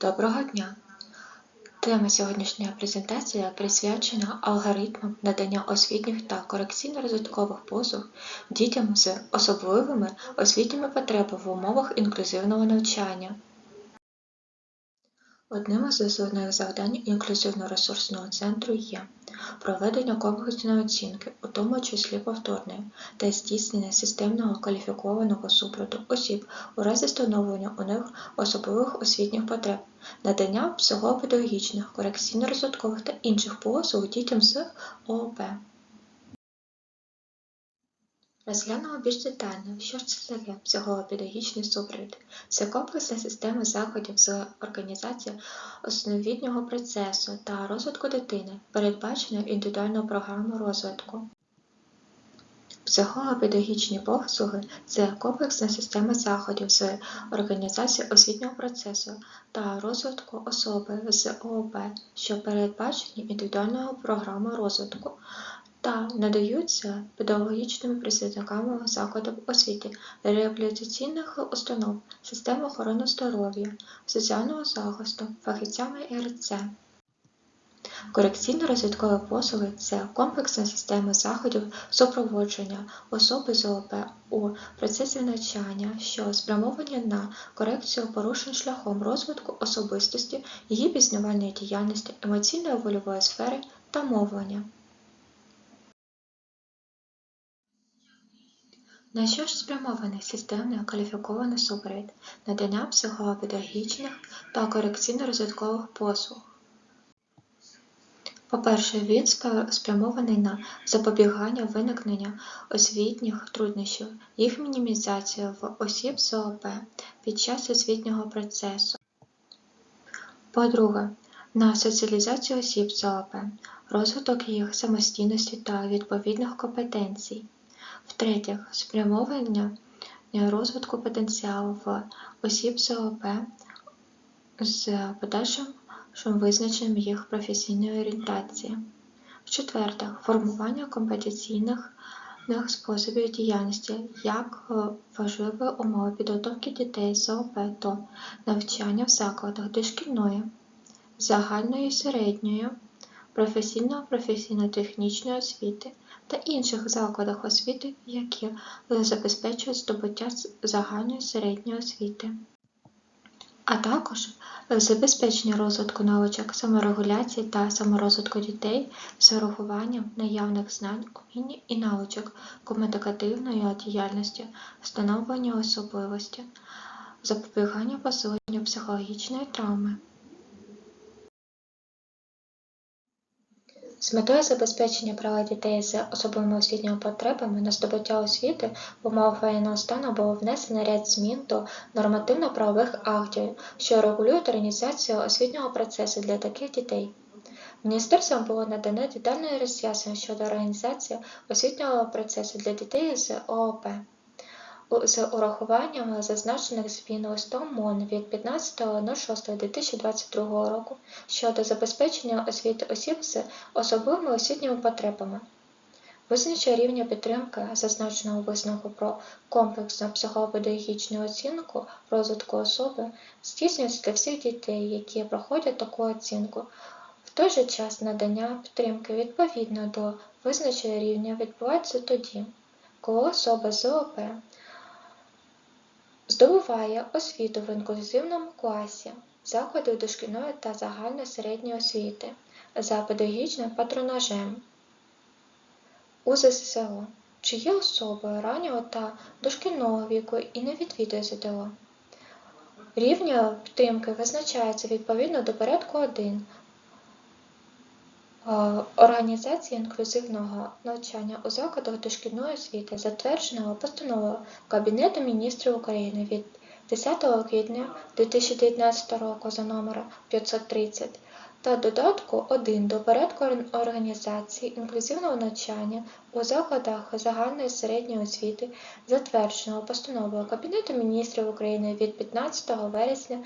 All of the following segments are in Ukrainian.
Доброго дня! Тема сьогоднішньої презентації присвячена алгоритмам надання освітніх та корекційно-розвиткових послуг дітям з особливими освітніми потребами в умовах інклюзивного навчання. Одним із основних завдань інклюзивно-ресурсного центру є проведення комплексної оцінки, у тому числі повторної, та здійснення системного кваліфікованого супроводу осіб у разі встановлення у них особливих освітніх потреб, надання психопедагогічних, корекційно-розвиткових та інших послуг дітям з ООП. Розглянемо більш детально, що ж це таке психолого-педагогічний супровід. Це комплексна система заходів з організації освітнього процесу та розвитку дитини, передбаченою індивідуальною програмою розвитку. Психолого-педагогічні послуги це комплексна система заходів з організації освітнього процесу та розвитку особи з ООП, що передбачені індивідуальною програмою розвитку та надаються педагогічними працівниками закладів освіти, реабілітаційних установ, систем охорони здоров'я, соціального захисту, фахівцями РЦ. Корекційно-розвиткові послуги це комплексна система заходів супроводження особи з ООП у процесі навчання, що спрямовані на корекцію порушень шляхом розвитку особистості, її пізнавальної діяльності, емоційної вольової сфери та мовлення. На що ж спрямований системний кваліфікований супровід надання психопедагогічних та корекційно-розвиткових послуг? По-перше, він спрямований на запобігання виникнення освітніх труднощів, їх мінімізацію в осіб з ООП під час освітнього процесу. По-друге, на соціалізацію осіб з ООП, розвиток їх самостійності та відповідних компетенцій. В-третє, спрямовування розвитку потенціалу в осіб з ООП з подальшим визначенням їх професійної орієнтації. В-четвертих, формування компетенційних способів діяльності як важливої умови підготовки дітей з ООП до навчання в закладах дошкільної, загальної середньої, професійно-професійно-технічної освіти та інших закладах освіти, які забезпечують здобуття загальної середньої освіти, а також забезпечення розвитку навичок саморегуляції та саморозвитку дітей з урахуванням наявних знань, умінь і навичок комунікативної діяльності, встановлення особливості, запобігання посиленню психологічної травми. З метою забезпечення права дітей з особливими освітніми потребами на здобуття освіти в умовах воєнного стану було внесено ряд змін до нормативно-правових актів, що регулюють організацію освітнього процесу для таких дітей. Міністерством було надано детальне роз'яснення щодо організації освітнього процесу для дітей з ООП з урахуванням зазначених змін листом МОН від 15.06.2022 року щодо забезпечення освіти осіб з особливими освітніми потребами. Визначення рівня підтримки, зазначеного висновку про комплексну психопедагогічну оцінку розвитку особи, здійснюється для всіх дітей, які проходять таку оцінку. В той же час надання підтримки відповідно до визначення рівня відбувається тоді, коли особа з ООП Здобуває освіту в інклюзивному класі закладів дошкільної та загальної середньої освіти за педагогічним патронажем УЗСО, чи є особою раннього та дошкільного віку і не відвідує ЗДО. Рівня підтримки визначається відповідно до порядку 1 Організації інклюзивного навчання у закладах дошкільної освіти, затвердженого постановою Кабінету міністрів України від 10 квітня 2019 року за номером 530 та додатку 1 до порядку організації інклюзивного навчання у закладах загальної середньої освіти, затвердженого постановою Кабінету міністрів України від 15 вересня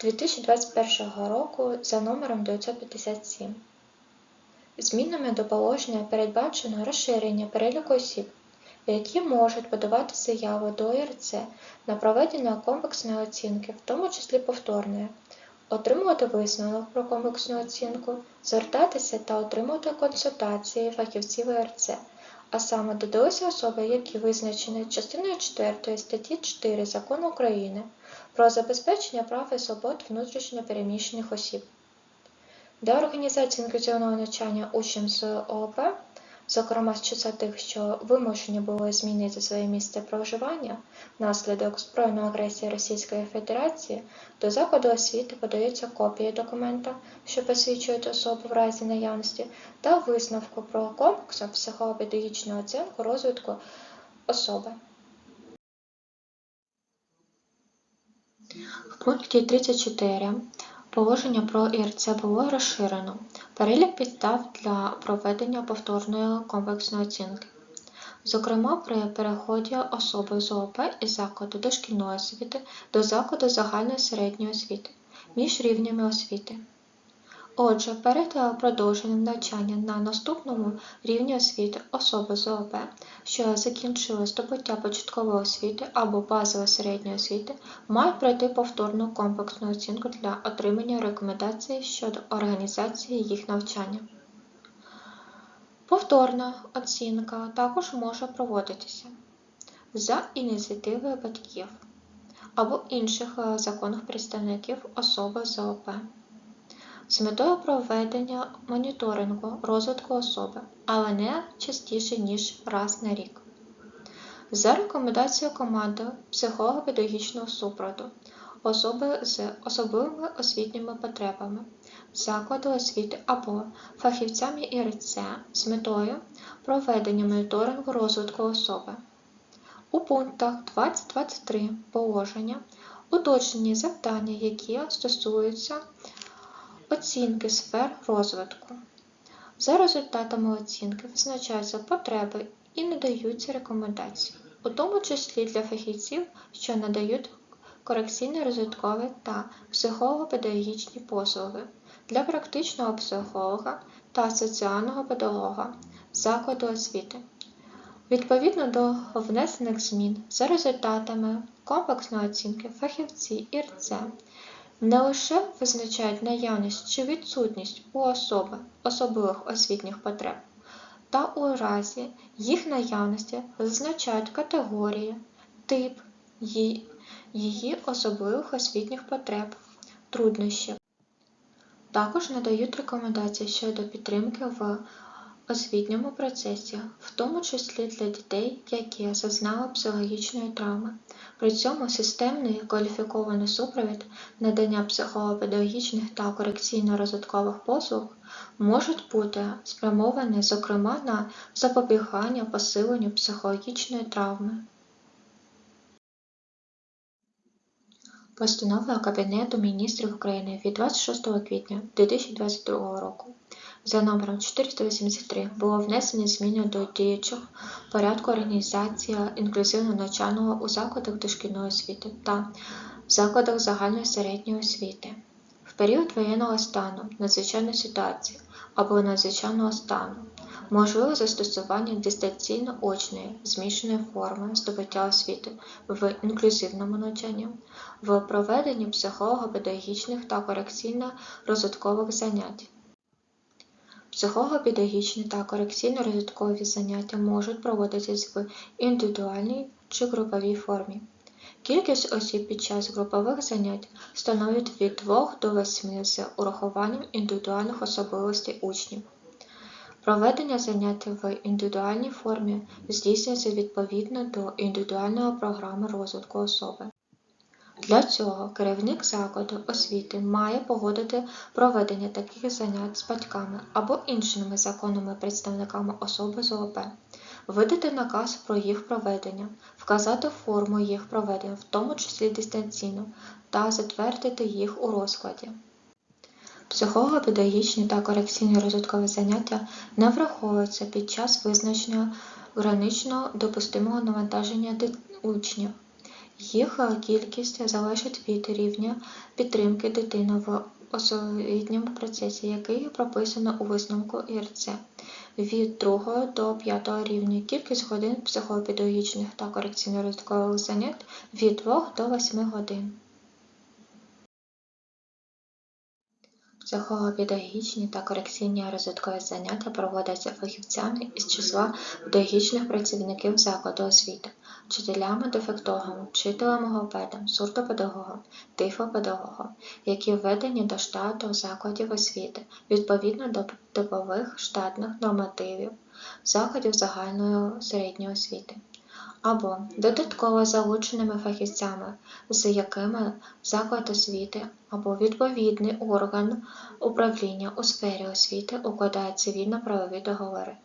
2021 року за номером 957. Змінами до положення передбачено розширення переліку осіб, які можуть подавати заяву до ЄРЦ на проведення комплексної оцінки, в тому числі повторної, отримувати висновок про комплексну оцінку, звертатися та отримувати консультації фахівців ІРЦ, а саме додалися особи, які визначені частиною 4 статті 4 Закону України про забезпечення прав і свобод внутрішньо переміщених осіб. Для організації інклюзивного навчання учням з ООП, зокрема з числа тих, що вимушені були змінити своє місце проживання внаслідок збройної агресії Російської Федерації, до закладу освіти подаються копії документа, що посвідчують особу в разі наявності, та висновку про комплексну психопедагогічну оцінку розвитку особи. В пункті 34 положення про ІРЦ було розширено. Перелік підстав для проведення повторної комплексної оцінки. Зокрема, при переході особи з ООП із закладу дошкільної освіти до закладу загальної середньої освіти між рівнями освіти. Отже, перед е, продовженням навчання на наступному рівні освіти особи з ООП, що закінчили здобуття початкової освіти або базової середньої освіти, мають пройти повторну комплексну оцінку для отримання рекомендацій щодо організації їх навчання. Повторна оцінка також може проводитися за ініціативою батьків або інших е, законних представників особи з ООП з метою проведення моніторингу розвитку особи, але не частіше, ніж раз на рік. За рекомендацією команди психолого-педагогічного супроводу особи з особливими освітніми потребами, закладу освіти або фахівцями ІРЦ з метою проведення моніторингу розвитку особи. У пунктах 2023 положення уточнені завдання, які стосуються Оцінки сфер розвитку. За результатами оцінки визначаються потреби і надаються рекомендації, у тому числі для фахівців, що надають корекційно-розвиткові та психолого-педагогічні послуги для практичного психолога та соціального педагога закладу освіти. Відповідно до внесених змін за результатами комплексної оцінки фахівці ІРЦ не лише визначають наявність чи відсутність у особи особливих освітніх потреб, та у разі їх наявності зазначають категорії, тип її особливих освітніх потреб, труднощів. Також надають рекомендації щодо підтримки в освітньому процесі, в тому числі для дітей, які зазнали психологічної травми. При цьому системний кваліфікований супровід надання психолого-педагогічних та корекційно-розвиткових послуг можуть бути спрямовані, зокрема, на запобігання посиленню психологічної травми. Постанова Кабінету міністрів України від 26 квітня 2022 року за номером 483 було внесені зміни до діючого порядку організації інклюзивного навчального у закладах дошкільної освіти та закладах загальної середньої освіти. В період воєнного стану, надзвичайної ситуації або надзвичайного стану можливе застосування дистанційно-очної змішаної форми здобуття освіти в інклюзивному навчанні, в проведенні психолого-педагогічних та корекційно-розвиткових занять. Психолого-педагогічні та корекційно-розвиткові заняття можуть проводитись в індивідуальній чи груповій формі. Кількість осіб під час групових занять становить від 2 до 8 з урахуванням індивідуальних особливостей учнів. Проведення занять в індивідуальній формі здійснюється відповідно до індивідуальної програми розвитку особи. Для цього керівник закладу освіти має погодити проведення таких занять з батьками або іншими законними представниками особи з ООП, видати наказ про їх проведення, вказати форму їх проведення, в тому числі дистанційно, та затвердити їх у розкладі. Психолого-педагогічні та корекційні розвиткові заняття не враховуються під час визначення граничного допустимого навантаження учнів. Їх кількість залежить від рівня підтримки дитини в освітньому процесі, який прописано у висновку ІРЦ від 2 до 5 рівня, кількість годин психопедагогічних та корекційно-розвиткових занять від 2 до 8 годин. Психолого-педагогічні та корекційні розвиткові заняття проводяться фахівцями із числа педагогічних працівників закладу освіти, вчителями, дефектологами, вчителем логопедом, сурдопедагогом, тифлопедагогом, які введені до штату закладів освіти відповідно до типових штатних нормативів закладів загальної середньої освіти, або додатково залученими фахівцями, з якими заклад освіти або відповідний орган управління у сфері освіти укладає цивільно-правові договори.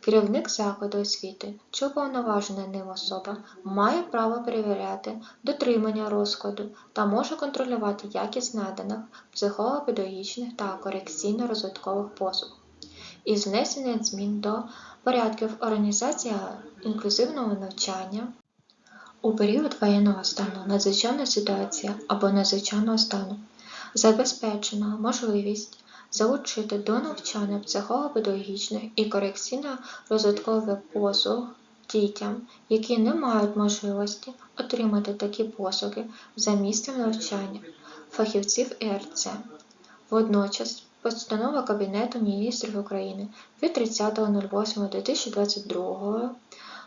Керівник закладу освіти чи уповноважена ним особа має право перевіряти дотримання розкладу та може контролювати якість наданих психолого-педагогічних та корекційно-розвиткових послуг із внесенням змін до порядків організації інклюзивного навчання у період воєнного стану, надзвичайної ситуації або надзвичайного стану забезпечена можливість залучити до навчання психолого-педагогічних і корекційно-розвиткових послуг дітям, які не мають можливості отримати такі послуги за місцем навчання фахівців ІРЦ. Водночас Постанова Кабінету міністрів України від 30.08.2022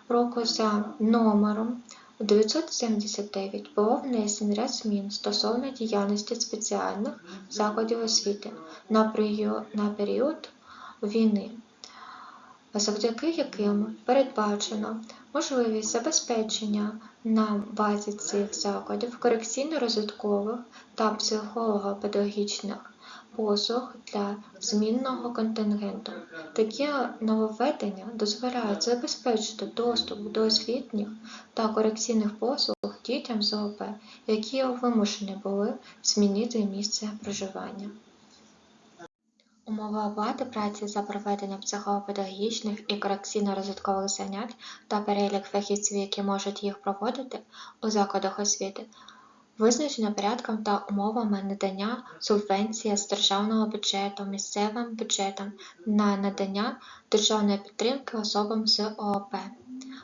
року за номером 979 було внесено ряд змін стосовно діяльності спеціальних закладів освіти на період війни, завдяки яким передбачено можливість забезпечення на базі цих закладів корекційно-розвиткових та психолого-педагогічних послуг для змінного контингенту. Такі нововведення дозволяють забезпечити доступ до освітніх та корекційних послуг дітям з ОП, які вимушені були змінити місце проживання. Умови оплати праці за проведення психопедагогічних і корекційно-розвиткових занять та перелік фахівців, які можуть їх проводити у закладах освіти, визначено порядком та умовами надання субвенції з державного бюджету місцевим бюджетам на надання державної підтримки особам з ООП,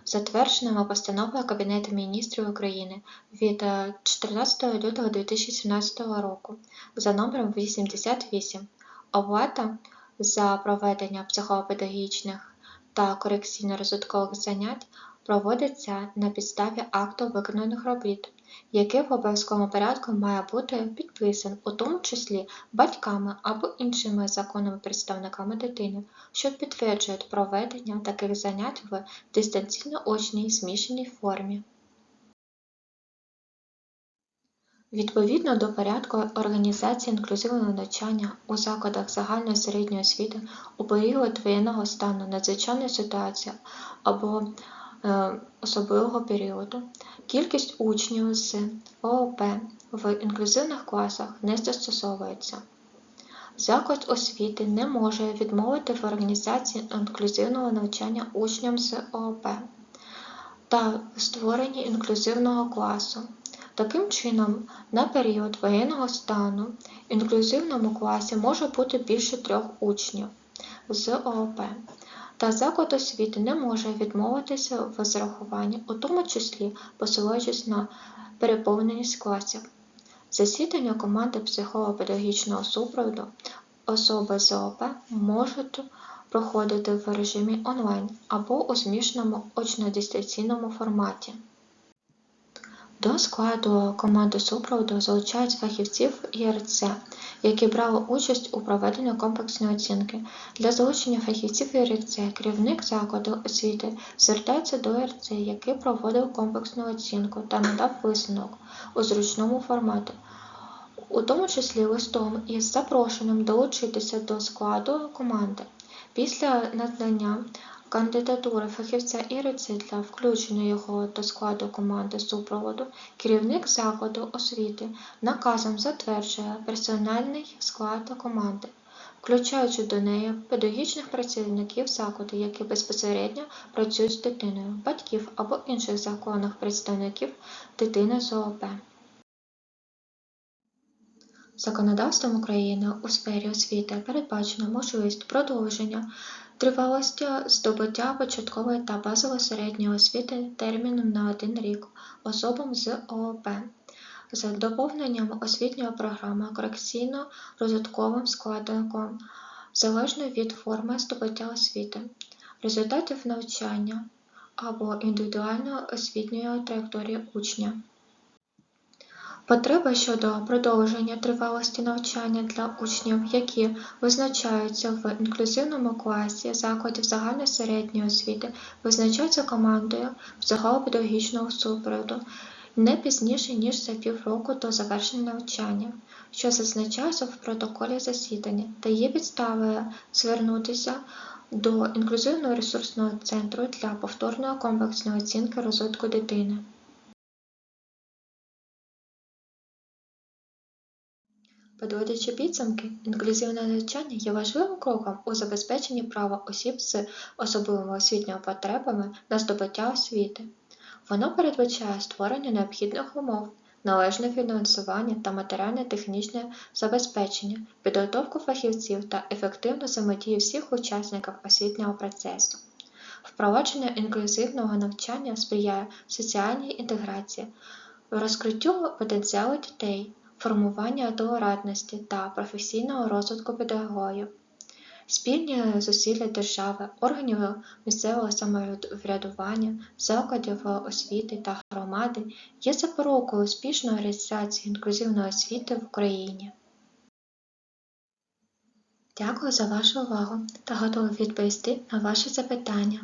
затвердженими постановою Кабінету міністрів України від е, 14 лютого 2017 року за номером 88 Оплата за проведення психопедагогічних та корекційно-розвиткових занять проводиться на підставі акту виконаних робіт, який в обов'язковому порядку має бути підписан, у тому числі батьками або іншими законними представниками дитини, що підтверджують проведення таких занять в дистанційно-очній змішаній формі. Відповідно до порядку організації інклюзивного навчання у закладах загальної середньої освіти у період воєнного стану, надзвичайної ситуації або особливого періоду, кількість учнів з ООП в інклюзивних класах не застосовується. Заклад освіти не може відмовити в організації інклюзивного навчання учням з ООП та створенні інклюзивного класу. Таким чином, на період воєнного стану в інклюзивному класі може бути більше трьох учнів з ООП, та заклад освіти не може відмовитися в зарахуванні, у тому числі посилаючись на переповненість класів. Засідання команди психолого-педагогічного супроводу особи з ООП можуть проходити в режимі онлайн або у змішаному очно-дистанційному форматі. До складу команди супроводу залучають фахівців ІРЦ, які брали участь у проведенні комплексної оцінки. Для залучення фахівців ІРЦ керівник закладу освіти звертається до ІРЦ, який проводив комплексну оцінку та надав висновок у зручному форматі, у тому числі листом із запрошенням долучитися до складу команди. Після надання кандидатури фахівця ІРЦ для включення його до складу команди супроводу керівник закладу освіти наказом затверджує персональний склад команди, включаючи до неї педагогічних працівників закладу, які безпосередньо працюють з дитиною, батьків або інших законних представників дитини з ООП. Законодавством України у сфері освіти передбачено можливість продовження тривалості здобуття початкової та базової середньої освіти терміном на один рік особам з ООП, з доповненням освітньої програми корекційно-розвитковим складником залежно від форми здобуття освіти, результатів навчання або індивідуальної освітньої траєкторії учня. Потреба щодо продовження тривалості навчання для учнів, які визначаються в інклюзивному класі закладів загальної середньої освіти, визначаються командою психолого-педагогічного супроводу не пізніше, ніж за півроку до завершення навчання, що зазначається в протоколі засідання, та є підставою звернутися до інклюзивного ресурсного центру для повторної комплексної оцінки розвитку дитини. Підводячи підсумки, інклюзивне навчання є важливим кроком у забезпеченні права осіб з особливими освітніми потребами на здобуття освіти. Воно передбачає створення необхідних умов, належне фінансування та матеріально-технічне забезпечення, підготовку фахівців та ефективну взаємодію всіх учасників освітнього процесу. Впровадження інклюзивного навчання сприяє соціальній інтеграції, розкриттю потенціалу дітей, формуванню толерантності та професійного розвитку педагогів. Спільні зусилля держави, органів місцевого самоврядування, закладів освіти та громади є запорукою успішної реалізації інклюзивної освіти в Україні. Дякую за вашу увагу та готові відповісти на ваші запитання.